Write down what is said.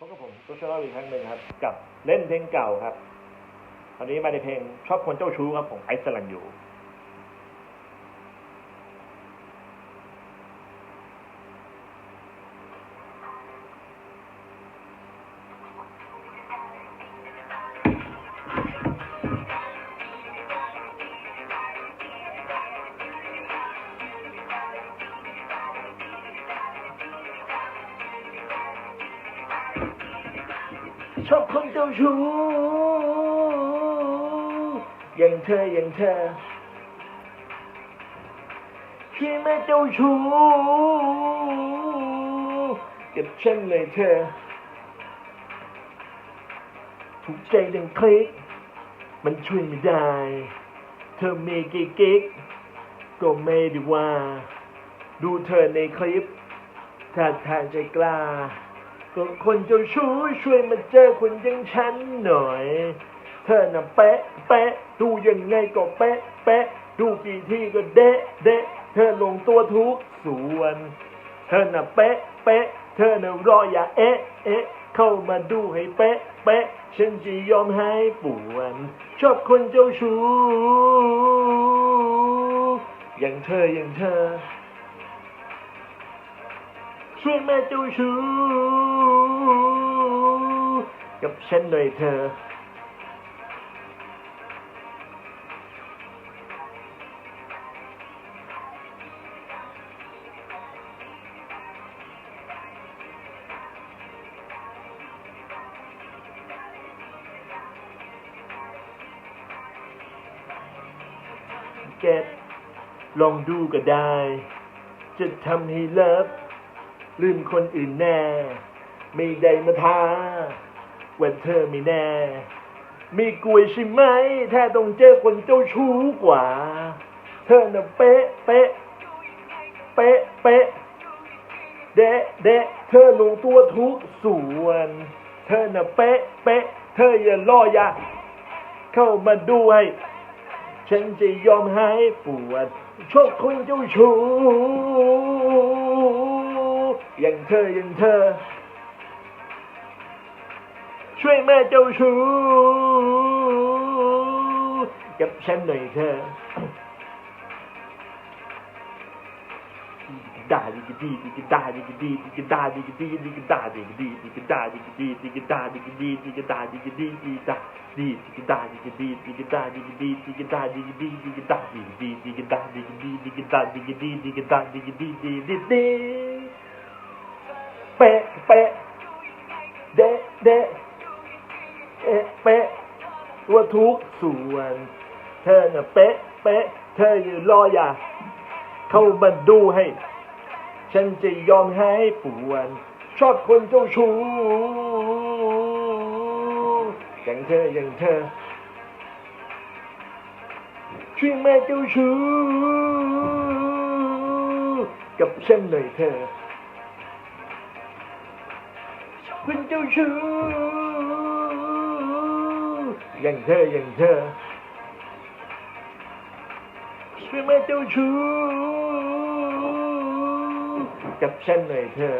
พบกับผมตัวเชอร์อีกครั้งหนึ่งครับ กับเล่นเพลงเก่าครับตอนนี้มาในเพลงชอบคนเจ้าชู้ครับผมไอซ์สลันยู ชอบคนเจ้าชู้อย่างเธออย่างเธอที่ไม่เจ้าชู้กับฉันเลยเธอถูกใจดังคลิก มันช่วยไม่ได้ เธอมีกิ๊กก็ไม่ได้ว่า ดูเธอในคลิป ถ้าทางใจกล้า ก็คนเจ้าชู้ช่วยมาเจอคนอยังฉันหน่อย เธอน่ะเป๊ะเป๊ะดูยังไงก็เป๊ะเป๊ะดูกี่ที่ก็เดะเดะเธอลงตัวทุกส่วน เธอน่ะเป๊ะเป๊ะเธอน่ะรออย่าเอ๊ะเอ๊ะเข้ามาดูให้เป๊ะเป๊ะฉันจะยอมให้ป่วนชอบคนเจ้าชู้อย่างเธออย่างเธอ ช่วยแม่เจ้าชู้กับฉันหน่อยเธอ เก็ตลองดูก็ได้ จะทำให้เลิฟ ลืมคนอื่นแน่ ไม่ได้มาท้าว่าเธอไม่แน่ มีกลัวใช่ไหม ถ้าต้องเจอคนเจ้าชู้กว่า เธอน่ะเป๊ะ เป๊ะ เป๊ะ เป๊ะ เดะเดะเธอลงตัวทุกส่วน เธอน่ะเป๊ะ เป๊ะ เธออย่าล่ออย่าเข้ามาดูให้ฉันจะยอมให้ปวดโชอบคนเจ้าชู้ อย่างเธออย่างเธอ ช่วยแม่เจ้าชู้กับฉันหน่อยเธอดาดิกดีดิกด่าดิกดีดิกด่าดิกดีดิกด่าดิกดีดิกด่าดิกดีดิกด่าดิกดีดิกด่าดิกดีดิกด่าดีดิกดาดิกดีดิกด่าดิกดีดิกด่าดิกดีดิกด่าดิกดีดิกดาดิกดีดิกด่าดิกดีดิกดาดิกดีดิดิดิ เป๊ะเป๊ะเดะเดะเอ๊ะเป๊ะตัวทุกส่วน เธอน่ะเป๊ะเป๊ะ เธออย่ารออย่า เข้ามาดูให้ ฉันจะยอมให้ป่วน ชอบคนเจ้าชู้อย่างเธออย่างเธอช่วยแม่เจ้าชู้กับฉันหน่อยเธอ ป็นเจ้าชู้อย่างเธออย่างเธอช่วยแม่เจ้าชู้กับฉันหน่อยเธอ